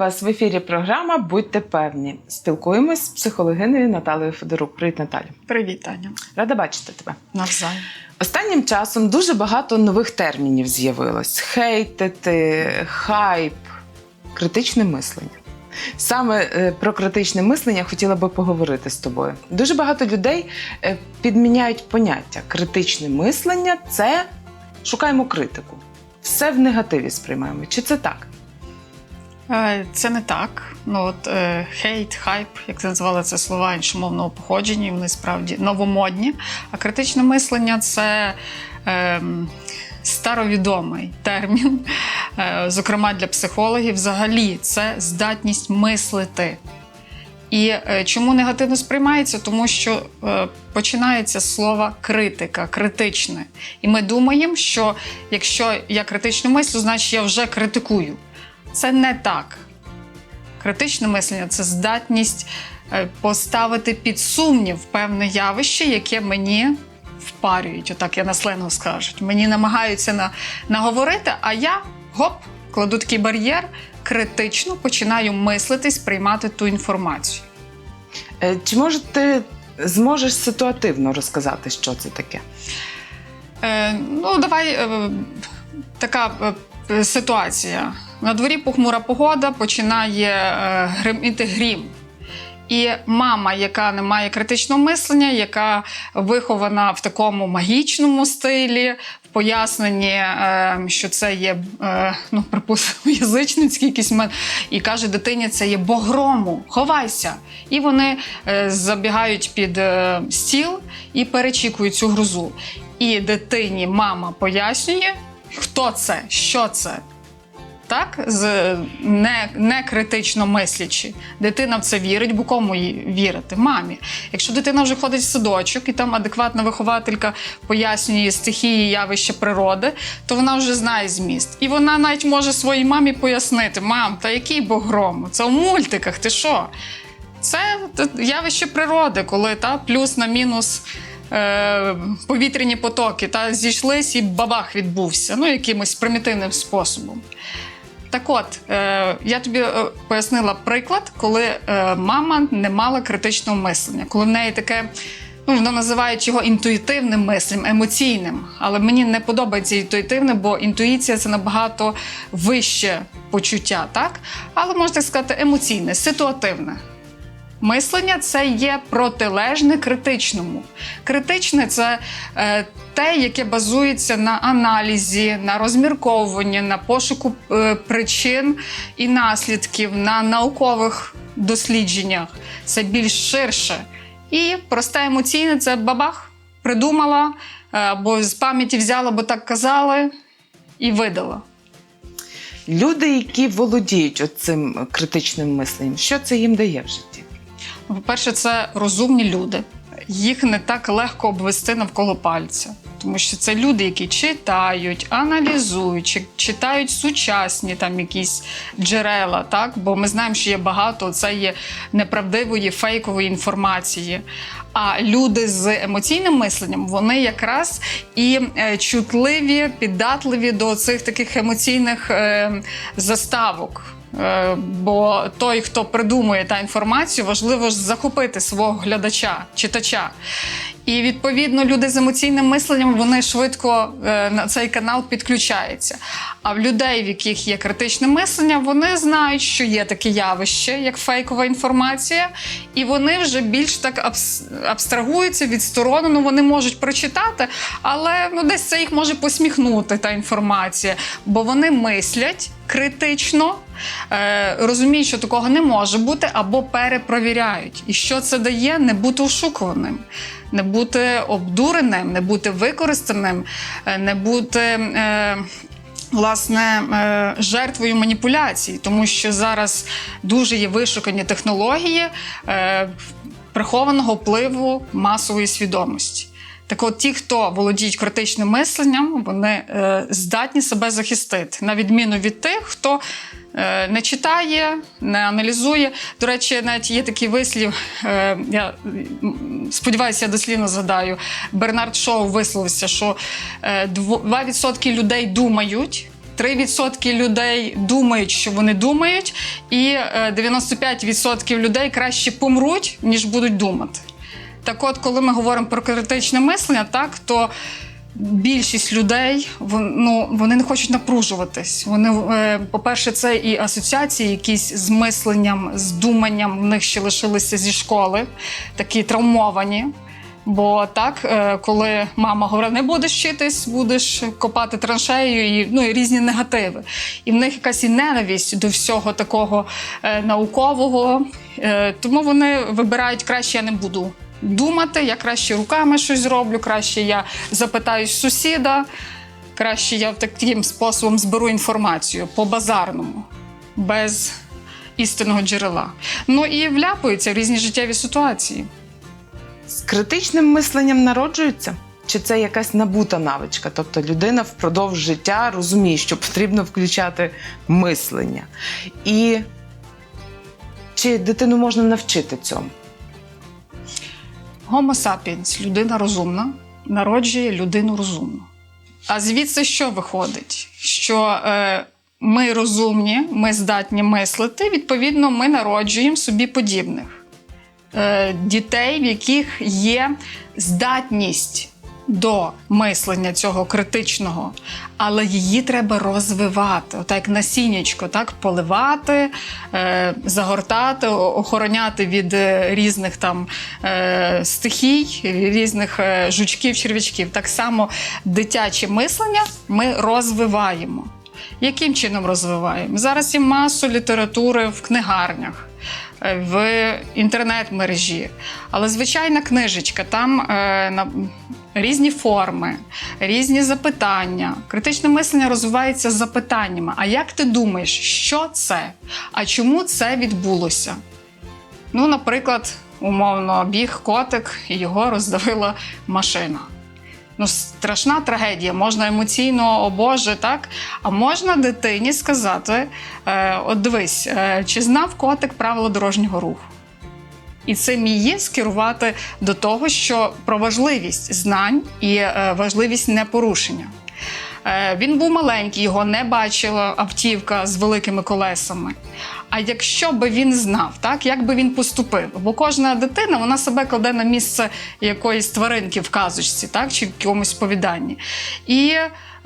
вас в ефірі програма Будьте певні. Спілкуємось з психологинею Наталею Федорук. Привіт, Наталю. Привіт, Таня. Рада бачити тебе. Навзаєм. Останнім часом дуже багато нових термінів з'явилось: хейтити, хайп, критичне мислення. Саме е, про критичне мислення хотіла би поговорити з тобою. Дуже багато людей е, підміняють поняття. Критичне мислення це шукаємо критику. Все в негативі сприймаємо. Чи це так? Е, Це не так. Ну от хейт, хайп, як це називали це слова іншомовного походження, вони справді новомодні. А критичне мислення це е, старовідомий термін, е, зокрема для психологів. Взагалі, це здатність мислити. І е, чому негативно сприймається? Тому що е, починається з слова критика, критичне. І ми думаємо, що якщо я критично мислю, значить я вже критикую. Це не так. Критичне мислення це здатність е, поставити під сумнів певне явище, яке мені впарюють. Отак я на сленгу скажуть. Мені намагаються на, наговорити, а я гоп, кладу такий бар'єр, критично починаю мислити, сприймати ту інформацію. Е, Чи може ти зможеш ситуативно розказати, що це таке? Е, ну, давай е, така е, ситуація. На дворі похмура погода, починає е, гриміти грім. І мама, яка не має критичного мислення, яка вихована в такому магічному стилі, в поясненні, е, що це є, е, ну, припустимо, язичницький якийсь мен, і каже дитині, це є богрому, ховайся. І вони забігають під стіл і перечікують цю грозу. І дитині мама пояснює, хто це, що це. Так, з не, не критично мислячи. Дитина в це вірить, бо кому їй вірити? Мамі. Якщо дитина вже ходить в садочок і там адекватна вихователька пояснює стихії явища природи, то вона вже знає зміст. І вона навіть може своїй мамі пояснити: мам, та який бог грому? Це у мультиках, ти що? Це явище природи, коли та плюс на мінус. Е, повітряні потоки та зійшлись і бабах відбувся, ну якимось примітивним способом. Так от, е, я тобі е, пояснила приклад, коли е, мама не мала критичного мислення, коли в неї таке. Ну, воно називають його інтуїтивним мисленням, емоційним. Але мені не подобається інтуїтивне, бо інтуїція це набагато вище почуття, так? Але можна так сказати, емоційне, ситуативне. Мислення це є протилежне критичному. Критичне це е, те, яке базується на аналізі, на розмірковуванні, на пошуку е, причин і наслідків, на наукових дослідженнях. Це більш ширше. І просте емоційне це бабах, придумала, е, або з пам'яті взяла, бо так казали, і видала. Люди, які володіють цим критичним мисленням, що це їм дає в житті? Ну, По-перше, це розумні люди. Їх не так легко обвести навколо пальця. Тому що це люди, які читають, аналізують, чи- читають сучасні там якісь джерела, так? бо ми знаємо, що є багато це є неправдивої фейкової інформації. А люди з емоційним мисленням вони якраз і е, чутливі, піддатливі до цих таких емоційних е, заставок. Е, Бо той, хто придумує та інформацію, важливо ж захопити свого глядача, читача. І відповідно люди з емоційним мисленням вони швидко е, на цей канал підключаються. А в людей, в яких є критичне мислення, вони знають, що є таке явище, як фейкова інформація, і вони вже більш так абстрагуються відсторонено. Вони можуть прочитати, але ну десь це їх може посміхнути та інформація, бо вони мислять критично, е, розуміють, що такого не може бути, або перепровіряють. І що це дає? Не бути ошукуваним, не бути обдуреним, не бути використаним, е, не бути. Е, Власне, жертвою маніпуляцій, тому що зараз дуже є вишукані технології прихованого впливу масової свідомості. Так от ті, хто володіють критичним мисленням, вони е, здатні себе захистити, на відміну від тих, хто е, не читає, не аналізує. До речі, навіть є такий вислів, е, я сподіваюся, я дослівно згадаю. Бернард Шоу висловився, що е, дво- 2% людей думають, 3% людей думають, що вони думають, і е, 95% людей краще помруть, ніж будуть думати. Так от, коли ми говоримо про критичне мислення, так то більшість людей ну, вони не хочуть напружуватись. Вони, е, по-перше, це і асоціації, якісь з мисленням, з думанням в них ще лишилися зі школи, такі травмовані. Бо так, е, коли мама говорить, не будеш вчитись, будеш копати траншею і, ну, і різні негативи. І в них якась і ненависть до всього такого е, наукового. Тому вони вибирають краще я не буду думати, я краще руками щось зроблю, краще я запитаюсь сусіда, краще я таким способом зберу інформацію по базарному, без істинного джерела. Ну і вляпуються в різні життєві ситуації. З критичним мисленням народжуються? Чи це якась набута навичка? Тобто людина впродовж життя розуміє, що потрібно включати мислення. І чи дитину можна навчити цьому? Homo sapiens, людина розумна, народжує людину розумну. А звідси що виходить? Що е, ми розумні, ми здатні мислити, відповідно, ми народжуємо собі подібних е, дітей, в яких є здатність до мислення цього критичного, але її треба розвивати, отак як насіннячко, так поливати, е, загортати, охороняти від е, різних там е, стихій, різних е, жучків, черв'ячків. Так само дитяче мислення ми розвиваємо. Яким чином розвиваємо? Зараз є масу літератури в книгарнях, е, в інтернет-мережі. Але звичайна книжечка, там на різні форми, різні запитання. Критичне мислення розвивається з запитаннями. А як ти думаєш, що це? А чому це відбулося? Ну, наприклад, умовно, біг котик і його роздавила машина. Ну, страшна трагедія, можна емоційно, о Боже, так? А можна дитині сказати: е, от дивись, е, чи знав котик правила дорожнього руху? І цим її скерувати до того, що про важливість знань і е, важливість непорушення. Е, Він був маленький, його не бачила автівка з великими колесами. А якщо би він знав, так як би він поступив? Бо кожна дитина вона себе кладе на місце якоїсь тваринки в казочці, так чи в якомусь повіданні. І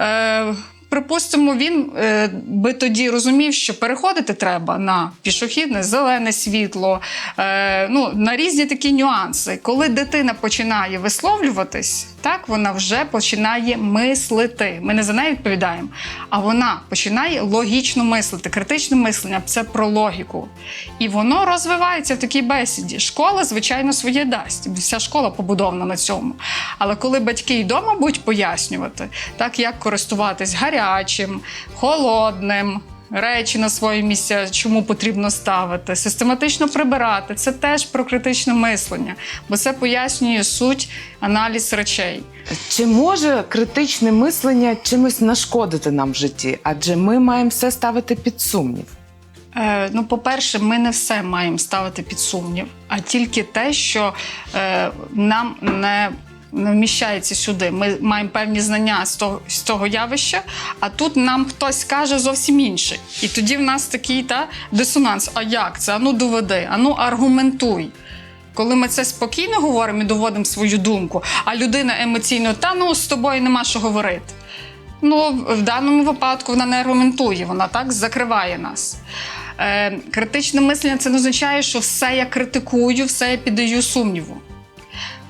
е, припустимо, він е, би тоді розумів, що переходити треба на пішохідне, зелене світло, е, ну, на різні такі нюанси. Коли дитина починає висловлюватись, так вона вже починає мислити. Ми не за неї відповідаємо, а вона починає логічно мислити. Критичне мислення це про логіку. І воно розвивається в такій бесіді. Школа, звичайно, своє дасть. Вся школа побудована на цьому. Але коли батьки й вдома будуть пояснювати, так як користуватись гарячим, холодним. Речі на свої місця, чому потрібно ставити, систематично прибирати. Це теж про критичне мислення, бо це пояснює суть, аналіз речей. Чи може критичне мислення чимось нашкодити нам в житті? Адже ми маємо все ставити під сумнів. Е, ну, по-перше, ми не все маємо ставити під сумнів, а тільки те, що е, нам не. Вміщається сюди. Ми маємо певні знання з того, з того явища, а тут нам хтось каже зовсім інше. І тоді в нас такий та, дисонанс. А як це? Ану доведи, ану аргументуй. Коли ми це спокійно говоримо і доводимо свою думку, а людина емоційно, та ну з тобою нема що говорити. Ну, в даному випадку вона не аргументує, вона так закриває нас. Е, критичне мислення це не означає, що все я критикую, все я піддаю сумніву.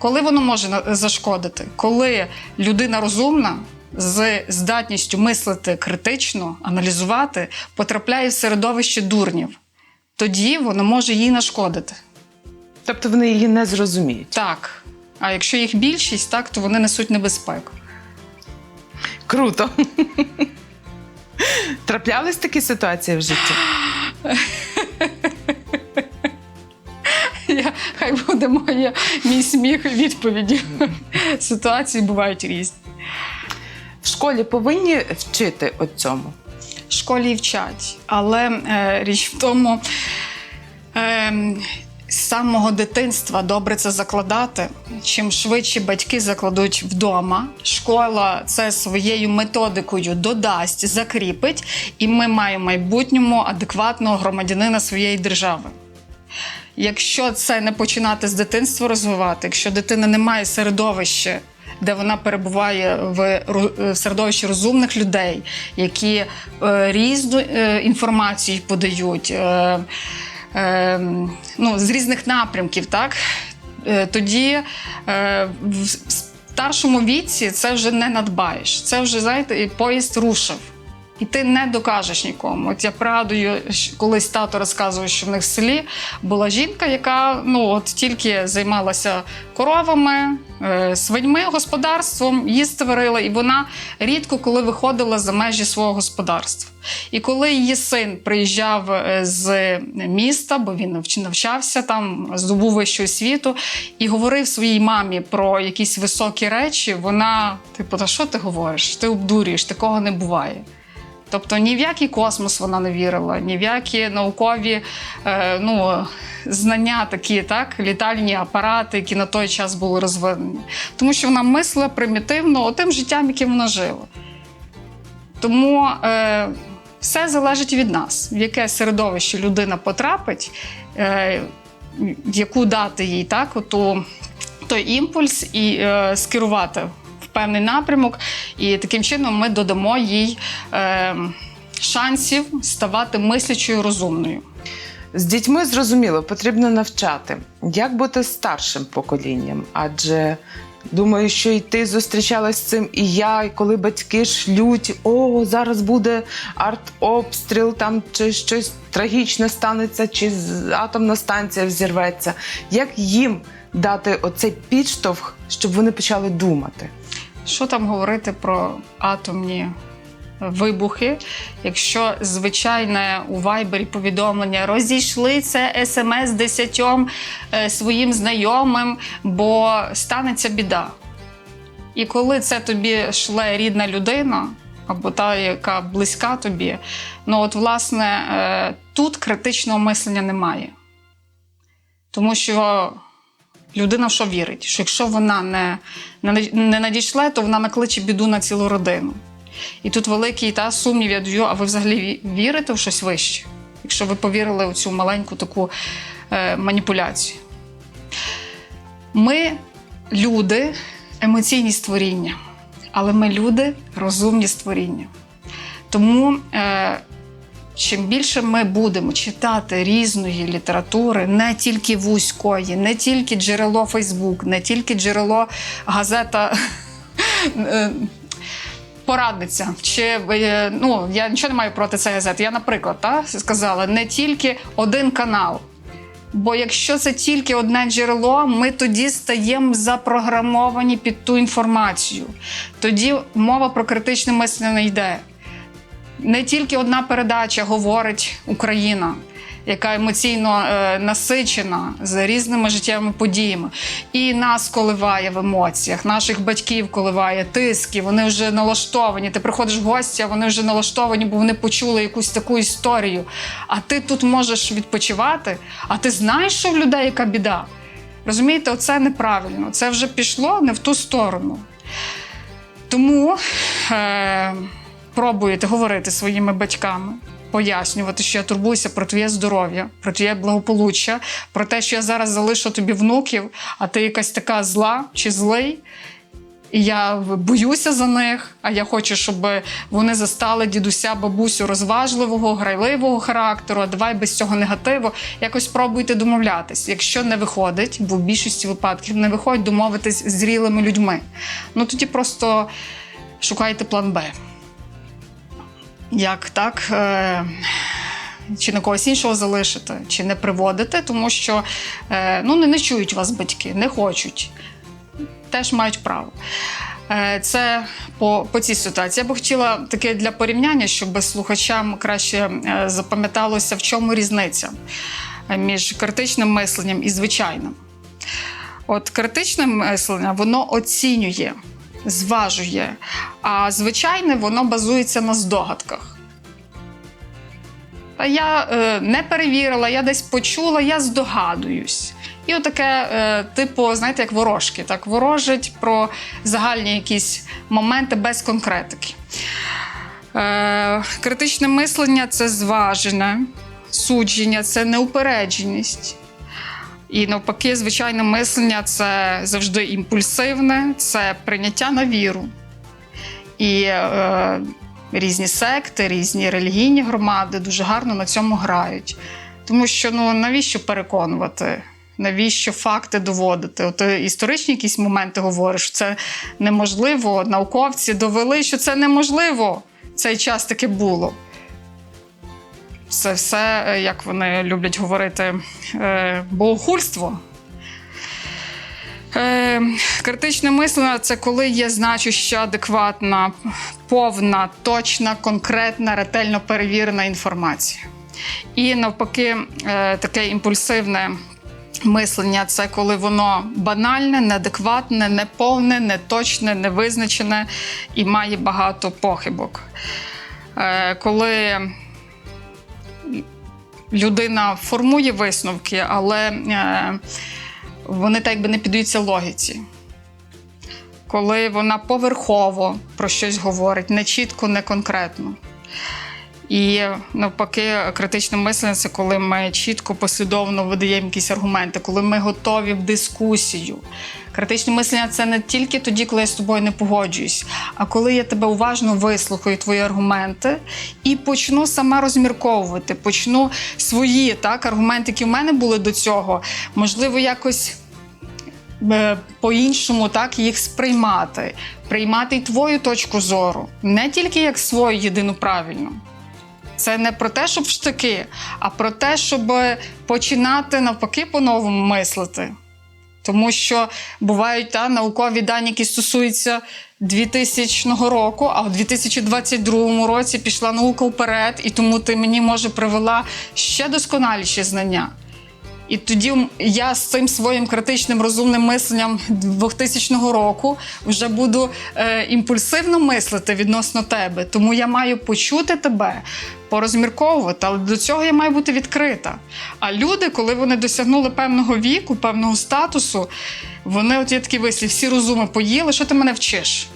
Коли воно може зашкодити? Коли людина розумна з здатністю мислити критично, аналізувати, потрапляє в середовище дурнів, тоді воно може їй нашкодити. Тобто вони її не зрозуміють. Так. А якщо їх більшість, так, то вони несуть небезпеку. Круто. Траплялись такі ситуації в житті? Хай буде моя, мій сміх відповіді. Ситуації бувають різні. В школі повинні вчити от цьому. В школі вчать, але е, річ в тому, е, з самого дитинства добре це закладати. Чим швидше батьки закладуть вдома, школа це своєю методикою додасть, закріпить, і ми маємо в майбутньому адекватного громадянина своєї держави. Якщо це не починати з дитинства розвивати, якщо дитина не має середовища, де вона перебуває в, середовищі розумних людей, які е, різну е, інформацію подають е, е, ну, з різних напрямків, так? Е, тоді е, в старшому віці це вже не надбаєш. Це вже, знаєте, поїзд рушив. І ти не докажеш нікому. От я пригадую, колись тато розказував, що в них в селі була жінка, яка ну от тільки займалася коровами, е, свиньми, господарством, їсти варила, і вона рідко коли виходила за межі свого господарства. І коли її син приїжджав е, з міста, бо він навч- навчався там, здобув вищу освіту, і говорив своїй мамі про якісь високі речі, вона, типу, та що ти говориш? Ти обдурюєш, такого не буває. Тобто ні в який космос вона не вірила, ні в які наукові е, ну, знання, такі, так, літальні апарати, які на той час були розвинені. Тому що вона мислила примітивно тим життям, яким вона жила. Тому е, все залежить від нас, в яке середовище людина потрапить, е, яку дати їй так, оту, той імпульс і е, скерувати певний напрямок. І таким чином ми додамо їй е, шансів ставати мислячою розумною. З дітьми зрозуміло, потрібно навчати, як бути старшим поколінням. Адже думаю, що і ти зустрічалась з цим, і я, і коли батьки шлють, о, зараз буде артобстріл, там чи щось трагічне станеться, чи атомна станція взірветься. Як їм дати оцей підштовх, щоб вони почали думати? Що там говорити про атомні вибухи, якщо звичайне у Вайбері повідомлення розійшли це смс десятьом е, своїм знайомим, бо станеться біда. І коли це тобі шле рідна людина, або та, яка близька тобі, ну от, власне, е, тут критичного мислення немає. Тому що людина що вірить? Що якщо вона не, не, надійшла, то вона накличе біду на цілу родину. І тут великий та сумнів, я даю, а ви взагалі вірите в щось вище? Якщо ви повірили в цю маленьку таку е, маніпуляцію. Ми люди, емоційні створіння, але ми люди розумні створіння. Тому е, чим більше ми будемо читати різної літератури, не тільки вузької, не тільки джерело Фейсбук, не тільки джерело газета. е, Порадниця, чи е, ну я нічого не маю проти цієї газети. Я, наприклад, та, сказала не тільки один канал. Бо якщо це тільки одне джерело, ми тоді стаємо запрограмовані під ту інформацію. Тоді мова про критичне мислення не йде. Не тільки одна передача говорить Україна, яка емоційно е, насичена з різними життєвими подіями, і нас коливає в емоціях, наших батьків коливає, тиски, вони вже налаштовані. Ти приходиш в гості, а вони вже налаштовані, бо вони почули якусь таку історію. А ти тут можеш відпочивати, а ти знаєш, що в людей яка біда. Розумієте, оце неправильно. Це вже пішло не в ту сторону. Тому е, пробуєте говорити своїми батьками, пояснювати, що я турбуюся про твоє здоров'я, про твоє благополуччя, про те, що я зараз залишу тобі внуків, а ти якась така зла чи злий. І я боюся за них, а я хочу, щоб вони застали дідуся, бабусю розважливого, грайливого характеру. А давай без цього негативу. Якось пробуйте домовлятись. Якщо не виходить, бо в більшості випадків не виходить домовитись з зрілими людьми. Ну тоді просто шукайте план Б. Як так? Е- чи на когось іншого залишити, чи не приводити, тому що е, ну, не, чують вас батьки, не хочуть теж мають право. Е, Це по, по цій ситуації. Я би хотіла таке для порівняння, щоб слухачам краще е, запам'яталося, в чому різниця між критичним мисленням і звичайним. От критичне мислення воно оцінює, зважує, а звичайне воно базується на здогадках. Та я е, не перевірила, я десь почула, я здогадуюсь. І отаке, е, типу, знаєте, як ворожки, так ворожить про загальні якісь моменти без конкретики. Е, критичне мислення це зважене, судження це неупередженість. І навпаки, звичайне мислення це завжди імпульсивне, це прийняття на віру. І е, різні секти, різні релігійні громади дуже гарно на цьому грають. Тому що ну навіщо переконувати? Навіщо факти доводити? От е, історичні якісь моменти говориш, це неможливо. Науковці довели, що це неможливо. Цей час таки було. Це все, е, як вони люблять говорити, е, богохульство. Е, критичне мислення це коли є значуща, адекватна, повна, точна, конкретна, ретельно перевірена інформація. І навпаки, таке імпульсивне мислення це коли воно банальне, неадекватне, неповне, неточне, невизначене і має багато похибок. Коли людина формує висновки, але е, вони так би не піддаються логіці. Коли вона поверхово про щось говорить, не чітко, не конкретно. І навпаки, критичне мислення це коли ми чітко, послідовно видаємо якісь аргументи, коли ми готові в дискусію. Критичне мислення це не тільки тоді, коли я з тобою не погоджуюсь, а коли я тебе уважно вислухаю твої аргументи і почну сама розмірковувати, почну свої так, аргументи, які в мене були до цього, можливо, якось е, по-іншому так їх сприймати, приймати й твою точку зору, не тільки як свою єдину правильну. Це не про те, щоб штики, а про те, щоб починати навпаки по-новому мислити. Тому що бувають та, наукові дані, які стосуються 2000 року, а у 2022 році пішла наука вперед, і тому ти мені може привела ще досконаліші знання. І тоді я з цим своїм критичним розумним мисленням 2000 року вже буду е, імпульсивно мислити відносно тебе. Тому я маю почути тебе, порозмірковувати, але до цього я маю бути відкрита. А люди, коли вони досягнули певного віку, певного статусу, вони от є такий вислів, всі розуми поїли, що ти мене вчиш?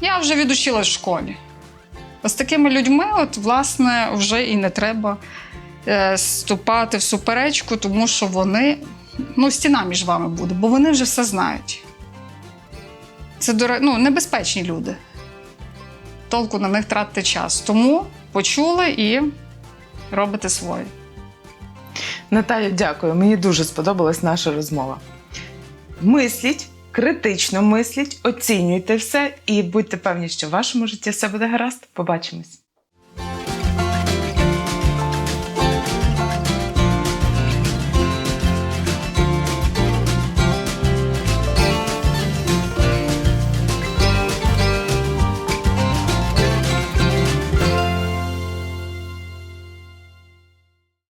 Я вже відучилась в школі. З такими людьми, от, власне, вже і не треба вступати в суперечку, тому що вони, ну, стіна між вами буде, бо вони вже все знають. Це ну, небезпечні люди. Толку на них тратити час. Тому почули і робите своє. Наталя, дякую. Мені дуже сподобалась наша розмова. Мисліть, критично мисліть, оцінюйте все і будьте певні, що в вашому житті все буде гаразд. Побачимось.